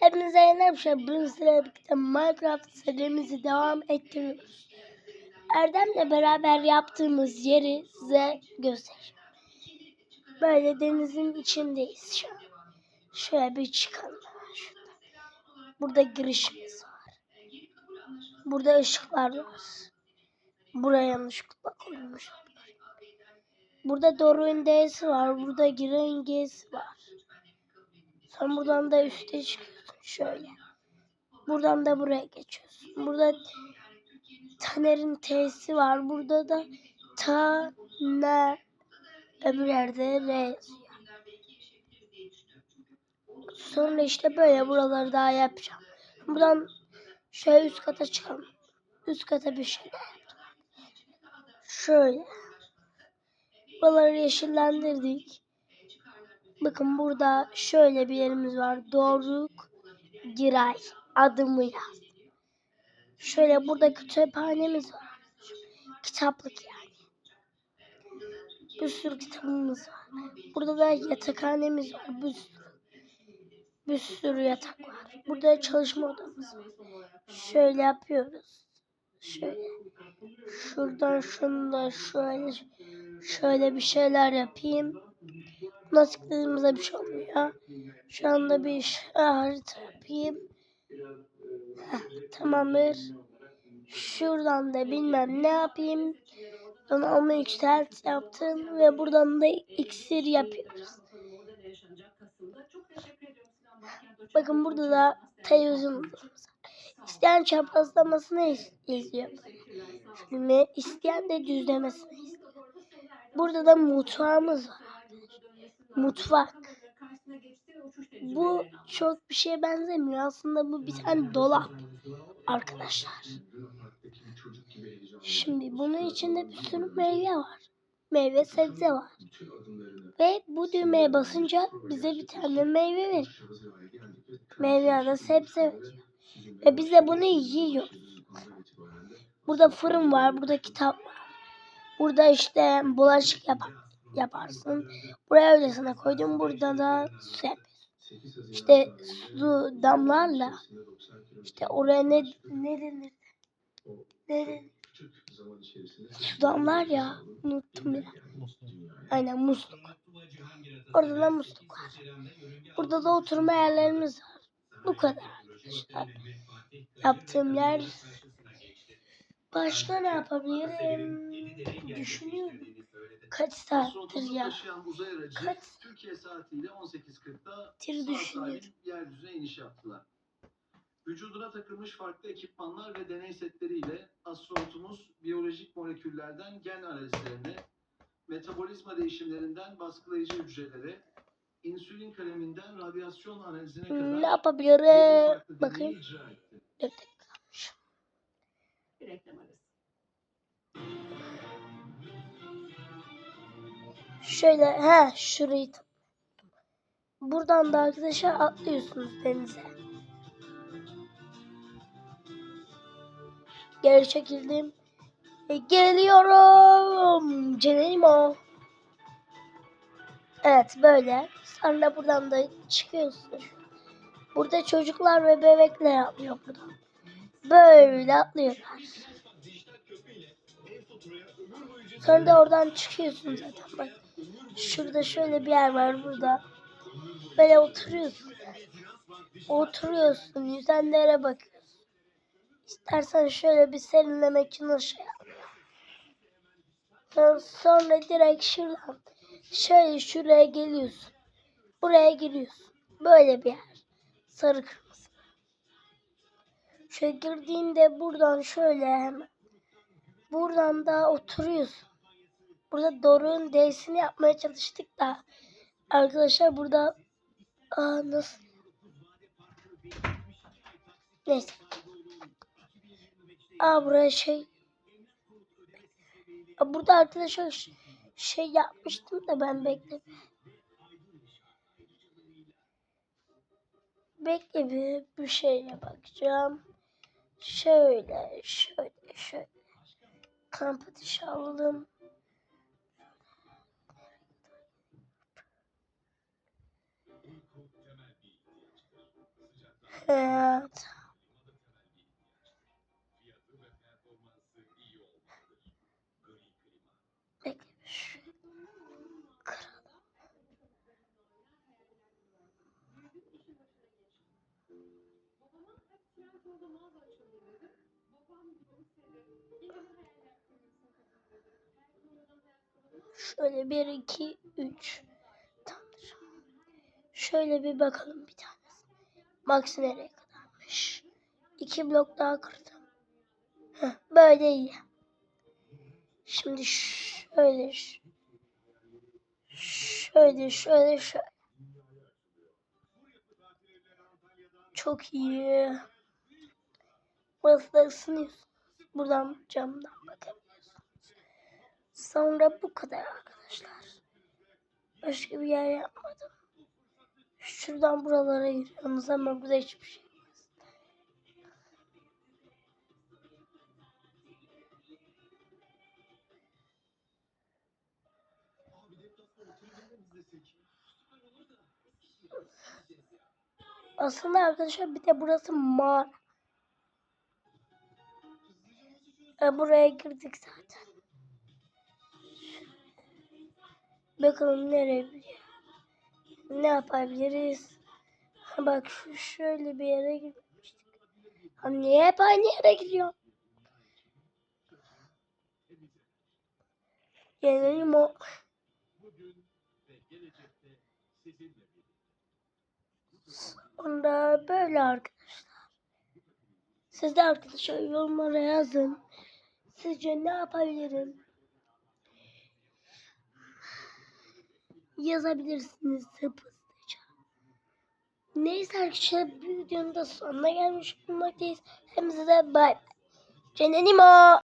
Hepinize yeni bir şey. Bugün sizlerle Minecraft serimizi devam ettiriyoruz. Erdem'le beraber yaptığımız yeri size göstereceğim. Böyle denizin içindeyiz şu an. Şöyle bir çıkalım. hemen şuradan. Burada girişimiz var. Burada ışıklar var. Buraya yanlışlıkla koymuş. Burada Doruk'un D'si var. Burada Giray'ın G'si var. Sen buradan da üste çıkıyorsun şöyle. Buradan da buraya geçiyorsun. Burada Taner'in T'si var. Burada da Taner öbür yerde R. Sonra işte böyle buraları daha yapacağım. Buradan şöyle üst kata çıkalım. Üst kata bir yapacağım. Şöyle. Buraları yeşillendirdik. Bakın burada şöyle bir yerimiz var. Doruk Giray adımı yaz. Şöyle burada kütüphanemiz var. Kitaplık yani. Bir sürü kitabımız var. Burada da yatakhanemiz var. Bir sürü. Bir sürü yatak var. Burada çalışma odamız var. Şöyle yapıyoruz. Şöyle. Şuradan şunu da şöyle şöyle bir şeyler yapayım. Dediğimizde bir şey olmuyor. Şu anda bir işaret yapayım. Heh, tamamdır. Şuradan da bilmem ne yapayım. Donanımı yükselt yaptım ve buradan da iksir yapıyoruz. Bakın burada da televizyonumuz var. İsteyen çaprazlamasını iz- izliyor. Filmi isteyen de düzlemesini izliyor. Burada da mutfağımız var. Mutfak. Bu çok bir şeye benzemiyor. Aslında bu bir tane dolap. Arkadaşlar. Şimdi bunun içinde bir sürü meyve var. Meyve sebze var. Ve bu düğmeye basınca bize bir tane meyve verir. Meyve ya da sebze veriyor. Ve biz de bunu yiyoruz. Burada fırın var. Burada kitap var. Burada işte bulaşık yap yaparsın. Buraya öylesine koydum. Burada da su yapıyorsun. İşte su damlarla işte oraya ne ne denir? Ne denir? Su damlar ya. Unuttum ya. Aynen musluk. Orada da musluk var. Burada da oturma yerlerimiz var. Bu kadar arkadaşlar. Yaptığım yer Başka ne yapabilirim? Kaç saattir ya? Kaç Türkiye saatiyle 18.40'da Tir sağ düşünüyorum. salim yeryüzüne iniş yaptılar. Vücuduna takılmış farklı ekipmanlar ve deney setleriyle astronautumuz biyolojik moleküllerden gen analizlerine, metabolizma değişimlerinden baskılayıcı hücrelere, insülin kaleminden radyasyon analizine kadar ne yapabilirim? etti. Dört dakika Şöyle he şurayı Buradan da arkadaşlar atlıyorsunuz denize. Geri çekildim. Ve geliyorum. Cenimo. Evet böyle. Sonra buradan da çıkıyorsun. Burada çocuklar ve bebekler atlıyor buradan. Böyle atlıyorlar. Sonra da oradan çıkıyorsun zaten bak. Şurada şöyle bir yer var burada. Böyle oturuyorsun. Oturuyorsun. Yüzenlere bakıyorsun. İstersen şöyle bir serinlemek için aşağı Sonra direkt şuradan şöyle şuraya geliyorsun. Buraya giriyorsun. Böyle bir yer. Sarı kırmızı. Şöyle girdiğinde buradan şöyle hemen. Buradan da oturuyorsun. Burada Doruk'un D'sini yapmaya çalıştık da. Arkadaşlar burada Aa, nasıl? Neyse. Aa buraya şey Aa, burada arkadaşlar şey yapmıştım da ben bekle. Bekle bir, bir şeye bakacağım. Şöyle, şöyle, şöyle. Kamp ateşi alalım. Evet. Şöyle bir, iki, üç. Tamamdır. Şöyle bir bakalım bir tanesi. Max nereye kadarmış? İki blok daha kırdım. Heh, böyle iyi. Şimdi şöyle şöyle şöyle şöyle. Çok iyi. Burası da ısınıyorsunuz. Buradan camdan bakabiliyorsunuz. Sonra bu kadar arkadaşlar. Başka bir yer yapmadım. Şuradan buralara giriyorsunuz ama burada hiçbir şey. Aslında arkadaşlar bir de burası mağara. E, buraya girdik zaten. Bakalım nereye gidiyor. Ne yapabiliriz? Bak şu şöyle bir yere gitmiştik. Ha, niye hep aynı yere gidiyor? Gelelim o. Onda böyle arkadaşlar. Siz de arkadaşlar yorumlara yazın. Sizce ne yapabilirim? Yazabilirsiniz hızlıca. Neyse arkadaşlar videonun da sonuna gelmiş bulmaktayız. Hepinize de bay bay. Cenenimo.